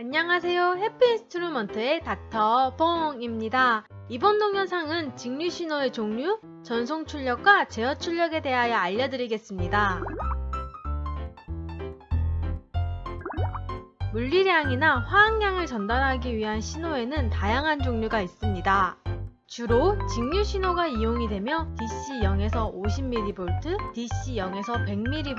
안녕하세요. 해피인스트루먼트의 닥터 봉입니다. 이번 동영상은 직류 신호의 종류, 전송 출력과 제어 출력에 대하여 알려드리겠습니다. 물리량이나 화학량을 전달하기 위한 신호에는 다양한 종류가 있습니다. 주로 직류 신호가 이용이 되며 DC 0에서 50mV, DC 0에서 100mV,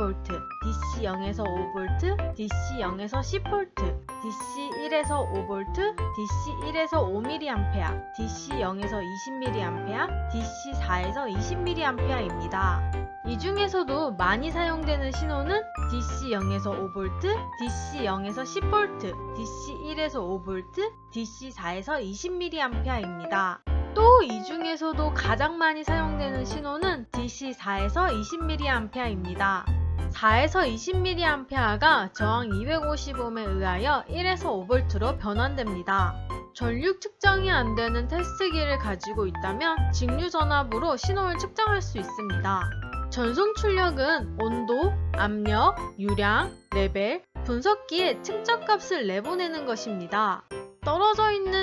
DC 0에서 5V, DC 0에서 10V, DC 1에서 5V, DC 1에서 5mA, DC 0에서 20mA, DC 4에서 20mA입니다. 이 중에서도 많이 사용되는 신호는 DC 0에서 5V, DC 0에서 10V, DC 1에서 5V, DC 4에서 20mA입니다. 또 이 중에서도 가장 많이 사용되는 신호는 DC 4에서 20mA입니다. 4에서 20mA가 저항 250ohm에 의하여 1에서 5V로 변환됩니다. 전류 측정이 안 되는 테스트기를 가지고 있다면 직류 전압으로 신호를 측정할 수 있습니다. 전송 출력은 온도, 압력, 유량, 레벨, 분석기에 측정값을 내보내는 것입니다. 떨어져 있는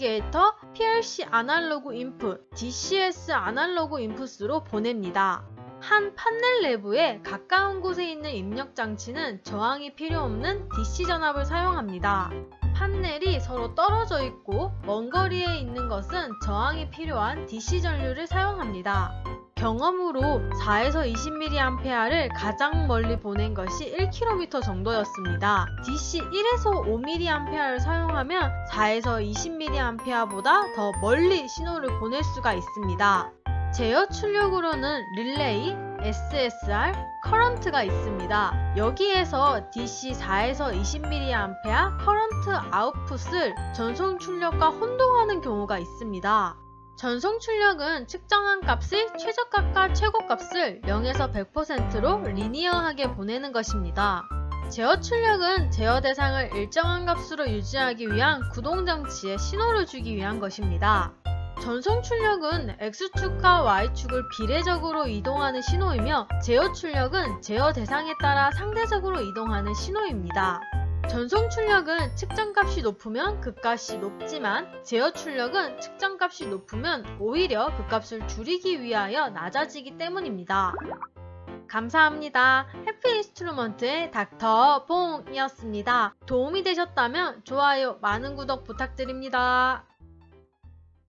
인디게이터 PLC 아날로그 인풋, DCS 아날로그 인풋으로 보냅니다. 한 판넬 내부에 가까운 곳에 있는 입력 장치는 저항이 필요 없는 DC 전압을 사용합니다. 판넬이 서로 떨어져 있고 먼 거리에 있는 것은 저항이 필요한 DC 전류를 사용합니다. 경험으로 4에서 20mA를 가장 멀리 보낸 것이 1km 정도였습니다. DC 1에서 5mA를 사용하면 4에서 20mA보다 더 멀리 신호를 보낼 수가 있습니다. 제어 출력으로는 릴레이, SSR, 커런트가 있습니다. 여기에서 DC 4에서 20mA 커런트 아웃풋을 전송 출력과 혼동하는 경우가 있습니다. 전송 출력은 측정한 값의 최저값과 최고값을 0에서 100%로 리니어하게 보내는 것입니다. 제어 출력은 제어 대상을 일정한 값으로 유지하기 위한 구동 장치에 신호를 주기 위한 것입니다. 전송 출력은 X축과 Y축을 비례적으로 이동하는 신호이며 제어 출력은 제어 대상에 따라 상대적으로 이동하는 신호입니다. 전송 출력은 측정값이 높으면 그 값이 높지만 제어 출력은 측정값이 높으면 오히려 그 값을 줄이기 위하여 낮아지기 때문입니다. 감사합니다. 해피 인스트루먼트의 닥터 봉이었습니다. 도움이 되셨다면 좋아요, 많은 구독 부탁드립니다.